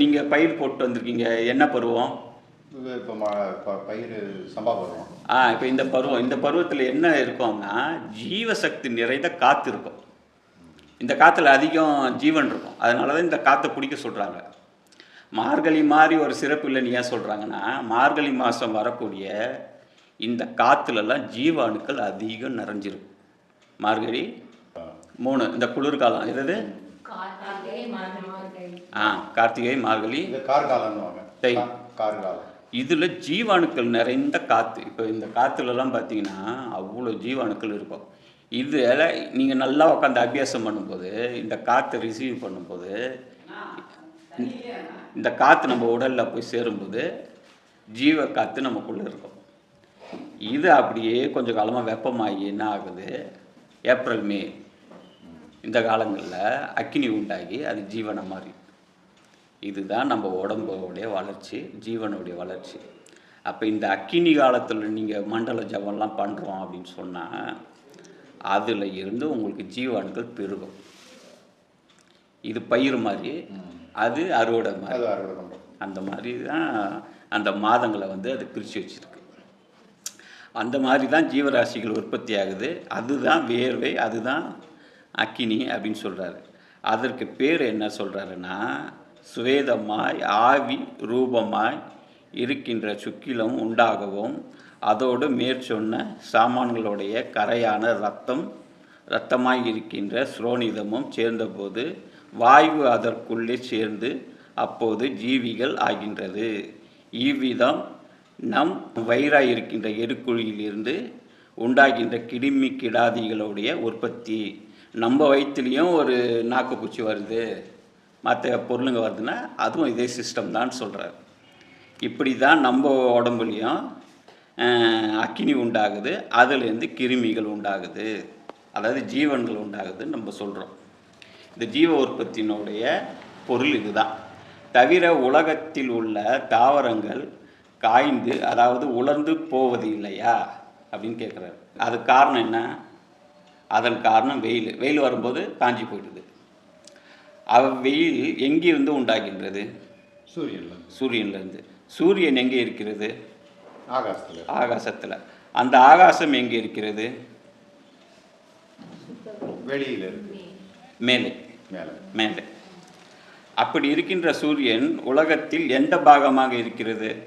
நீங்கள் பயிர் போட்டு வந்திருக்கீங்க. என்ன பருவம்? இப்போ பயிர் சம்பா பருவம். ஆ இப்போ இந்த பருவம் இந்த பருவத்தில் என்ன இருக்கும்னா ஜீவசக்தி நிறைந்த காற்று இருக்கும். இந்த காற்றுல அதிகம் ஜீவன் இருக்கும். அதனால தான் இந்த காற்றை பிடிக்க சொல்கிறாங்க மார்கழி மாதிரி ஒரு சிறப்பு இல்லைன்னு ஏன் சொல்கிறாங்கன்னா மார்கழி மாதம் வரக்கூடிய இந்த காற்றுலலாம் ஜீவாணுக்கள் அதிகம் நிறைஞ்சிருக்கும். மார்கழி மூணு இந்த குளிர்காலம் எது கார்த்திகை மார்கழி ஆ கார்த்திகை மார்கழி. தை. இதில் ஜீவாணுக்கள் நிறைந்த காற்று இப்போ இந்த காற்றுலலாம் பார்த்தீங்கன்னா அவ்வளோ ஜீவாணுக்கள் இருக்கும். இதில் நீங்கள் நல்லா உட்காந்து அபியாசம் பண்ணும்போது இந்த காற்றை ரிசீவ் பண்ணும்போது இந்த காற்று நம்ம உடலில் போய் சேரும்போது ஜீவ காற்று நமக்குள்ளே இருக்கும். இது அப்படியே கொஞ்சம் காலமாக வெப்பமாகி என்ன ஆகுது? April May. இந்த காலங்களில் அக்கினி உண்டாகி அது ஜீவனை மாறி. இதுதான் நம்ம உடம்போடைய வளர்ச்சி ஜீவனுடைய வளர்ச்சி. அப்போ இந்த அக்கினி காலத்தில் நீங்கள் மண்டல ஜபம்லாம் பண்ணுறோம் அப்படின்னு சொன்னால் அதில் இருந்து உங்களுக்கு ஜீவாணுக்கள் பெருகும். இது பயிர் மாதிரி அது அறுவடை மாதிரி. அந்த மாதிரி தான் அந்த மாதங்களை வந்து அது பிரித்து வச்சிருக்கு. அந்த மாதிரி தான் ஜீவராசிகள் உற்பத்தி ஆகுது. அதுதான் வேர்வை அதுதான் அக்கினி அப்படின்னு சொல்கிறாரு அதற்கு பேர் என்ன சொல்கிறாருன்னா சுவேதமாய் ஆவி ரூபமாய் இருக்கின்ற சுக்கிலம் உண்டாகவும் அதோடு மேற்சொன்ன சாமான்களுடைய கரையான ரத்தம் இரத்தமாய் இருக்கின்ற ஸ்ரோனிதமும் சேர்ந்தபோது வாயு அதற்குள்ளே சேர்ந்து அப்போது ஜீவிகள் ஆகின்றது. இவ்விதம் நம் வயிறாக இருக்கின்ற எருக்குழியிலிருந்து உண்டாகின்ற கிருமி கிடாதிகளுடைய உற்பத்தி. நம்ம வயிற்றுலேயும் ஒரு நாக்குப்பூச்சி வருது. மற்ற பொருளுங்க வருதுன்னா அதுவும் இதே சிஸ்டம் தான் சொல்கிறார் இப்படி தான் நம்ம உடம்புலையும் அக்கினி உண்டாகுது. அதுலேருந்து கிருமிகள் உண்டாகுது. அதாவது ஜீவன்கள் உண்டாகுதுன்னு நம்ம சொல்கிறோம் இந்த ஜீவ உற்பத்தியினுடைய பொருள் இதுதான். தவிர உலகத்தில் உள்ள தாவரங்கள் காய்ந்து அதாவது உலர்ந்து போவது இல்லையா? அப்படின்னு கேட்குறாரு அது காரணம் என்ன? அதன் காரணம் வெயில் வெயில் வரும்போது காஞ்சி போயிடுது. அவ வெயில் எங்கிருந்து உண்டாகின்றது? சூரியன்ல சூரியன்லேருந்து சூரியன் எங்கே இருக்கிறது? ஆகாசத்தில். ஆகாசத்தில். அந்த ஆகாசம் எங்கே இருக்கிறது? வெளியில் மேலே. மேலே. அப்படி இருக்கின்ற சூரியன் உலகத்தில் எந்த பாகமாக இருக்கிறது?